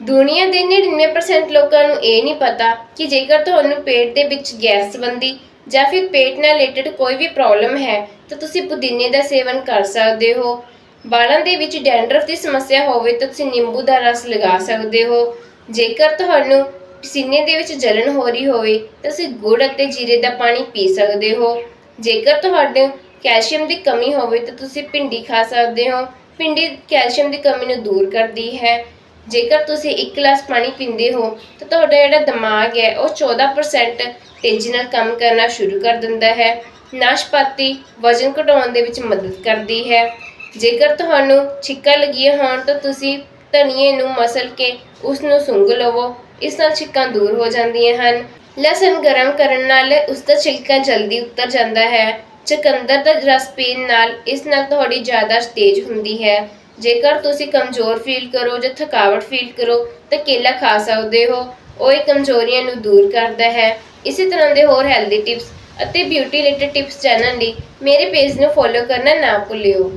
ਦੁਨੀਆ ਦੇ 99% ਲੋਕਾਂ ਨੂੰ ਇਹ ਨਹੀਂ ਪਤਾ ਕਿ ਜੇਕਰ ਤੁਹਾਨੂੰ ਪੇਟ ਦੇ ਵਿੱਚ ਗੈਸ ਸੰਬੰਧੀ ਜਾਂ ਫਿਰ ਪੇਟ ਨਾਲ ਰਿਲੇਟਡ ਕੋਈ ਵੀ ਪ੍ਰੋਬਲਮ ਹੈ, ਤਾਂ ਤੁਸੀਂ ਪੁਦੀਨੇ ਦਾ ਸੇਵਨ ਕਰ ਸਕਦੇ ਹੋ। ਵਾਲਾਂ ਦੇ ਵਿੱਚ ਡੈਂਡਰਫ ਦੀ ਸਮੱਸਿਆ ਹੋਵੇ ਤਾਂ ਤੁਸੀਂ ਨਿੰਬੂ ਦਾ ਰਸ ਲਗਾ ਸਕਦੇ ਹੋ। ਜੇਕਰ ਤੁਹਾਨੂੰ ਪਸੀਨੇ ਦੇ ਵਿੱਚ ਜਲਨ ਹੋ ਰਹੀ ਹੋਵੇ, ਤਾਂ ਤੁਸੀਂ ਗੁੜ ਅਤੇ ਜੀਰੇ ਦਾ ਪਾਣੀ ਪੀ ਸਕਦੇ ਹੋ। ਜੇਕਰ ਤੁਹਾਡੇ ਕੈਲਸ਼ੀਅਮ ਦੀ ਕਮੀ ਹੋਵੇ, ਤਾਂ ਤੁਸੀਂ ਭਿੰਡੀ ਖਾ ਸਕਦੇ ਹੋ। ਭਿੰਡੀ ਕੈਲਸ਼ੀਅਮ ਦੀ ਕਮੀ ਨੂੰ ਦੂਰ ਕਰਦੀ ਹੈ। ਜੇਕਰ ਤੁਸੀਂ 1 ਗਲਾਸ ਪਾਣੀ ਪੀਂਦੇ ਹੋ, ਤਾਂ ਤੁਹਾਡਾ ਜਿਹੜਾ ਦਿਮਾਗ ਹੈ, ਉਹ 14% ਤੇਜ਼ੀ ਨਾਲ ਕੰਮ ਕਰਨਾ ਸ਼ੁਰੂ ਕਰ ਦਿੰਦਾ ਹੈ। ਨਾਸ਼ਪਾਤੀ ਵਜ਼ਨ ਘਟਾਉਣ ਦੇ ਵਿੱਚ ਮਦਦ ਕਰਦੀ ਹੈ। ਜੇਕਰ ਤੁਹਾਨੂੰ ਛਿੱਕਾਂ ਲੱਗੀਆਂ ਹੋਣ, ਤਾਂ ਤੁਸੀਂ ਧਨੀਏ ਨੂੰ ਮਸਲ ਕੇ ਉਸ ਨੂੰ ਸੁੰਘ ਲਵੋ। ਇਸ ਨਾਲ ਛਿੱਕਾਂ ਦੂਰ ਹੋ ਜਾਂਦੀਆਂ ਹਨ। ਲਸਣ ਗਰਮ ਕਰਨ ਨਾਲ ਉਸ ਦਾ ਛਿਲਕਾ ਜਲਦੀ ਉਤਰ ਜਾਂਦਾ ਹੈ। ਚਕੰਦਰ ਦਾ ਰਸ ਪੀਣ ਨਾਲ ਇਸ ਨਾਲ ਤੁਹਾਡੀ ਜ਼ਿਆਦਾ ਤੇਜ਼ ਹੁੰਦੀ ਹੈ। ਜੇਕਰ ਤੁਸੀਂ ਕਮਜ਼ੋਰ ਫੀਲ ਕਰੋ ਜਾਂ ਥਕਾਵਟ ਫੀਲ ਕਰੋ, ਤਾਂ ਕੇਲਾ ਖਾ ਸਕਦੇ ਹੋ। ਉਹ ਇਹ ਕਮਜ਼ੋਰੀਆਂ ਨੂੰ ਦੂਰ ਕਰਦਾ ਹੈ। ਇਸੇ ਤਰ੍ਹਾਂ ਦੇ ਹੋਰ ਹੈਲਦੀ ਟਿਪਸ ਅਤੇ ਬਿਊਟੀ ਰਿਲੇਟਡ ਟਿਪਸ ਜਾਣਨ ਲਈ ਮੇਰੇ ਪੇਜ ਨੂੰ ਫੋਲੋ ਕਰਨਾ ਨਾ ਭੁੱਲਿਓ।